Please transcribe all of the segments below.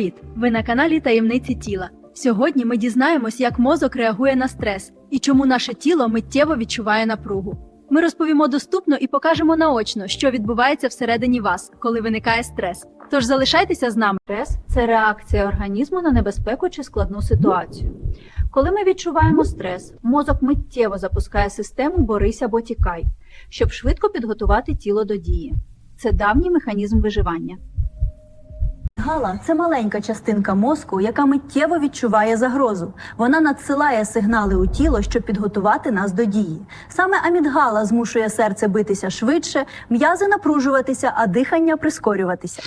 Привіт! Ви на каналі Таємниці тіла. Сьогодні ми дізнаємось, як мозок реагує на стрес і чому наше тіло миттєво відчуває напругу. Ми розповімо доступно і покажемо наочно, що відбувається всередині вас, коли виникає стрес. Тож залишайтеся з нами. Стрес це реакція організму на небезпеку чи складну ситуацію. Коли ми відчуваємо стрес, мозок миттєво запускає систему борись або тікай, щоб швидко підготувати тіло до дії. Це давній механізм виживання. Гала це маленька частинка мозку, яка миттєво відчуває загрозу. Вона надсилає сигнали у тіло, щоб підготувати нас до дії. Саме амідгала змушує серце битися швидше, м'язи напружуватися, а дихання прискорюватися.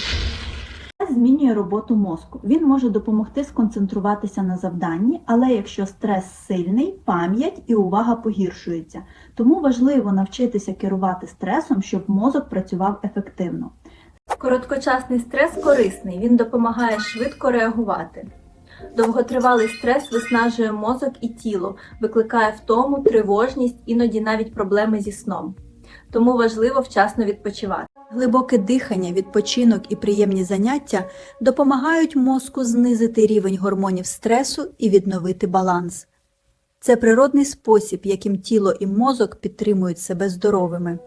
Змінює роботу мозку. Він може допомогти сконцентруватися на завданні, але якщо стрес сильний, пам'ять і увага погіршуються. Тому важливо навчитися керувати стресом, щоб мозок працював ефективно. Короткочасний стрес корисний, він допомагає швидко реагувати. Довготривалий стрес виснажує мозок і тіло, викликає втому, тривожність, іноді навіть проблеми зі сном. Тому важливо вчасно відпочивати. Глибоке дихання, відпочинок і приємні заняття допомагають мозку знизити рівень гормонів стресу і відновити баланс. Це природний спосіб, яким тіло і мозок підтримують себе здоровими.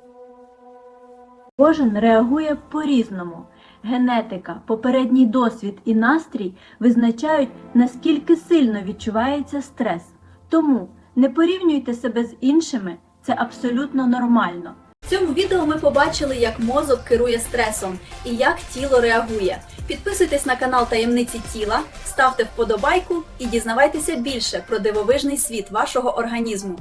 Кожен реагує по-різному. Генетика, попередній досвід і настрій визначають, наскільки сильно відчувається стрес. Тому не порівнюйте себе з іншими, це абсолютно нормально. В цьому відео ми побачили, як мозок керує стресом і як тіло реагує. Підписуйтесь на канал Таємниці тіла, ставте вподобайку і дізнавайтеся більше про дивовижний світ вашого організму.